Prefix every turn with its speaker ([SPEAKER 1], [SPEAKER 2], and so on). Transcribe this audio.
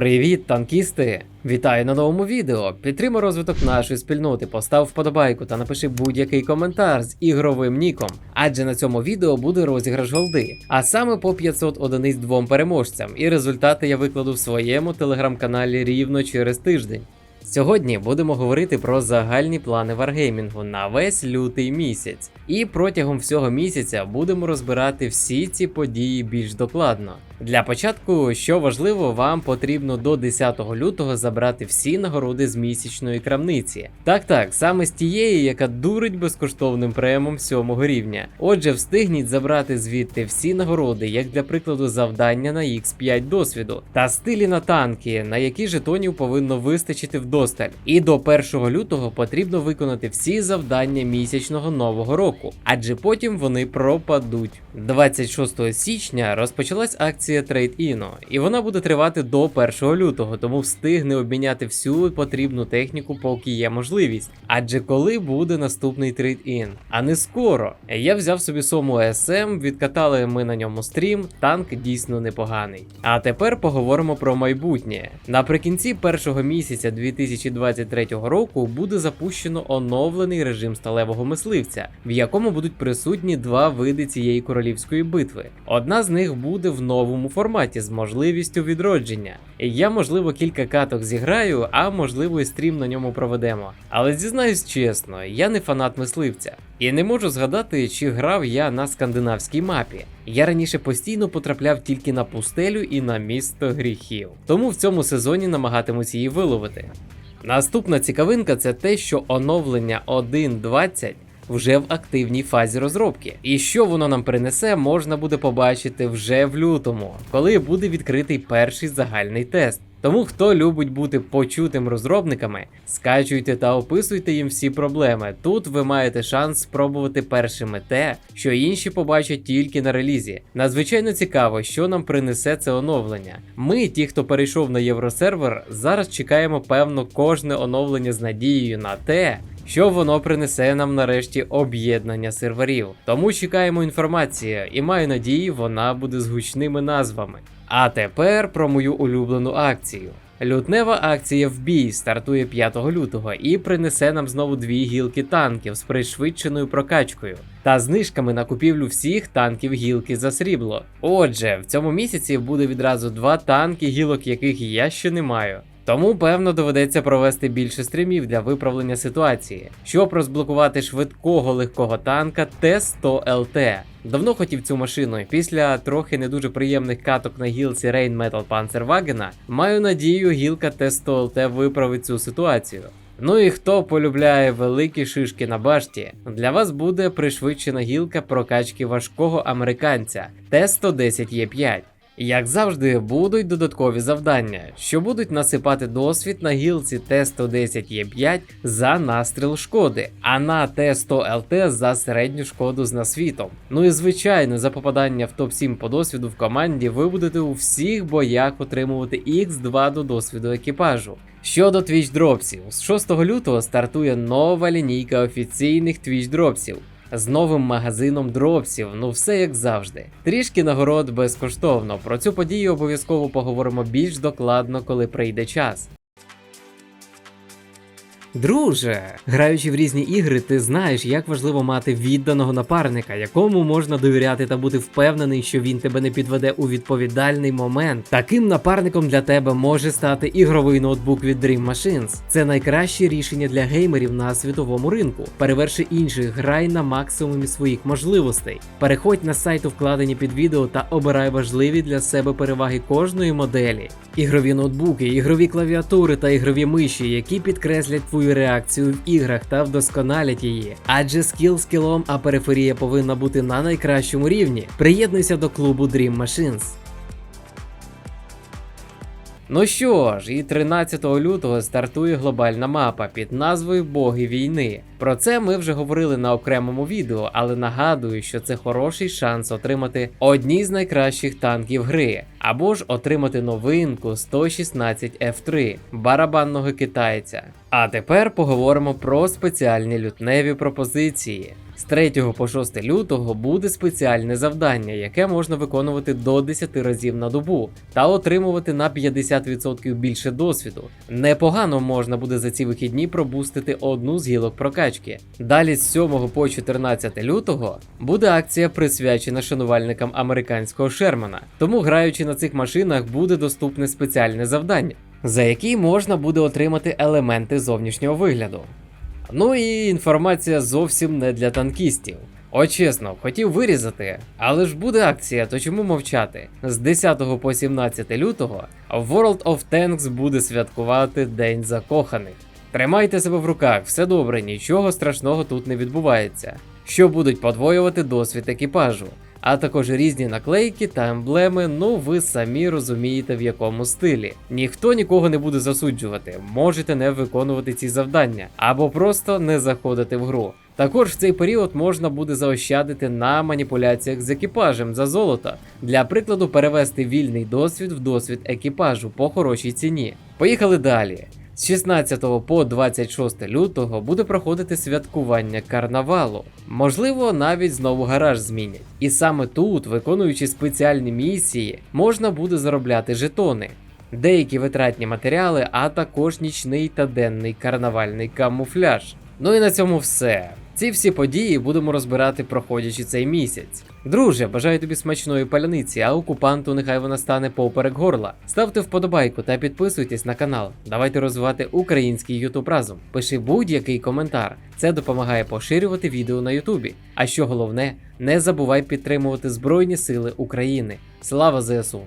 [SPEAKER 1] Привіт, танкісти! Вітаю на новому відео. Підтримай розвиток нашої спільноти, постав вподобайку та напиши будь-який коментар з ігровим ніком. Адже на цьому відео буде розіграш голди, а саме по 500 одиниць двом переможцям. І результати я викладу в своєму телеграм-каналі рівно через тиждень. Сьогодні будемо говорити про загальні плани варгеймінгу на весь лютий місяць. І протягом всього місяця будемо розбирати всі ці події більш докладно. Для початку, що важливо, вам потрібно до 10 лютого забрати всі нагороди з місячної крамниці. Так так, саме з тієї, яка дурить безкоштовним премом 7 рівня. Отже, встигніть забрати звідти всі нагороди, як для прикладу, завдання на X5 досвіду, та стилі на танки, на які жетонів повинно вистачити вдосталь. І до 1 лютого потрібно виконати всі завдання місячного нового року, адже потім вони пропадуть. 26 січня розпочалась акція Trade-In, і вона буде тривати до 1 лютого, тому встигне обміняти всю потрібну техніку, поки є можливість. Адже коли буде наступний Trade-In? А не скоро. Я взяв собі сому СМ, відкатали ми на ньому стрім, танк дійсно непоганий. А тепер поговоримо про майбутнє. Наприкінці першого місяця 2023 року буде запущено оновлений режим сталевого мисливця, в якому будуть присутні два види цієї королівської битви. Одна з них буде в новому форматі з можливістю відродження. Я, можливо, кілька каток зіграю, а можливо і стрім на ньому проведемо. Але зізнаюсь чесно, я не фанат мисливця. І не можу згадати, чи грав я на скандинавській мапі. Я раніше постійно потрапляв тільки на пустелю і на місто гріхів. Тому в цьому сезоні намагатимусь її виловити. Наступна цікавинка це те, що оновлення 1.20 вже в активній фазі розробки. І що воно нам принесе, можна буде побачити вже в лютому, коли буде відкритий перший загальний тест. Тому хто любить бути почутим розробниками, скачуйте та описуйте їм всі проблеми. Тут ви маєте шанс спробувати першими те, що інші побачать тільки на релізі. Надзвичайно цікаво, що нам принесе це оновлення. Ми, ті, хто перейшов на євросервер, зараз чекаємо певно кожне оновлення з надією на те, що воно принесе нам нарешті об'єднання серверів. Тому чекаємо інформації і маю надію, вона буде з гучними назвами. А тепер про мою улюблену акцію. Лютнева акція в бій стартує 5 лютого і принесе нам знову дві гілки танків з пришвидшеною прокачкою та знижками на купівлю всіх танків гілки за срібло. Отже, в цьому місяці буде відразу два танки, гілок яких я ще не маю. Тому, певно, доведеться провести більше стрімів для виправлення ситуації, щоб розблокувати швидкого легкого танка Т-100 ЛТ. Давно хотів цю машину, і після трохи не дуже приємних каток на гілці Rain Metal Panzerwagen, маю надію, гілка Т-100 ЛТ виправить цю ситуацію. Ну і хто полюбляє великі шишки на башті, для вас буде пришвидшена гілка прокачки важкого американця Т-110Е5. Як завжди, будуть додаткові завдання, що будуть насипати досвід на гілці Т-110Е5 за настріл шкоди, а на Т-100ЛТ за середню шкоду з насвітом. Ну і звичайно, за попадання в топ-7 по досвіду в команді ви будете у всіх боях отримувати Х2 до досвіду екіпажу. Щодо Twitch дропсів, з 6 лютого стартує нова лінійка офіційних Twitch дропсів з новим магазином дропсів, ну все як завжди. Трішки нагород безкоштовно. Про цю подію обов'язково поговоримо більш докладно, коли прийде час. Друже, граючи в різні ігри, ти знаєш, як важливо мати відданого напарника, якому можна довіряти та бути впевнений, що він тебе не підведе у відповідальний момент. Таким напарником для тебе може стати ігровий ноутбук від Dream Machines. Це найкраще рішення для геймерів на світовому ринку. Переверши інших, грай на максимумі своїх можливостей. Переходь на сайт у вкладені під відео та обирай важливі для себе переваги кожної моделі. Ігрові ноутбуки, ігрові клавіатури та ігрові миші, які підкреслять твою реакцію в іграх та вдосконалять її. Адже скіл скілом, а периферія повинна бути на найкращому рівні. Приєднуйся до клубу Dream Machines. Ну що ж, і 13 лютого стартує глобальна мапа під назвою Боги війни. Про це ми вже говорили на окремому відео, але нагадую, що це хороший шанс отримати одні з найкращих танків гри, або ж отримати новинку 116 F3 барабанного китайця. А тепер поговоримо про спеціальні лютневі пропозиції. З 3 по 6 лютого буде спеціальне завдання, яке можна виконувати до 10 разів на добу та отримувати на 50% більше досвіду. Непогано можна буде за ці вихідні пробустити одну з гілок прокачки. Далі з 7 по 14 лютого буде акція присвячена шанувальникам американського Шермана. Тому граючи на цих машинах буде доступне спеціальне завдання, за який можна буде отримати елементи зовнішнього вигляду. Ну і інформація зовсім не для танкістів. О, чесно, хотів вирізати, але ж буде акція, то чому мовчати? З 10 по 17 лютого World of Tanks буде святкувати День закоханих. Тримайте себе в руках, все добре, нічого страшного тут не відбувається. Що будуть подвоювати досвід екіпажу, а також різні наклейки та емблеми, ну ви самі розумієте в якому стилі. Ніхто нікого не буде засуджувати, можете не виконувати ці завдання або просто не заходити в гру. Також в цей період можна буде заощадити на маніпуляціях з екіпажем за золото, для прикладу, перевести вільний досвід в досвід екіпажу по хорошій ціні. Поїхали далі. З 16 по 26 лютого буде проходити святкування карнавалу. Можливо, навіть знову гараж змінять. І саме тут, виконуючи спеціальні місії, можна буде заробляти жетони. Деякі витратні матеріали, а також нічний та денний карнавальний камуфляж. Ну і на цьому все. Ці всі події будемо розбирати, проходячи цей місяць. Друже, бажаю тобі смачної паляниці, а окупанту нехай вона стане поперек горла. Ставте вподобайку та підписуйтесь на канал. Давайте розвивати український ютуб разом. Пиши будь-який коментар. Це допомагає поширювати відео на Ютубі. А що головне, не забувай підтримувати Збройні Сили України. Слава ЗСУ!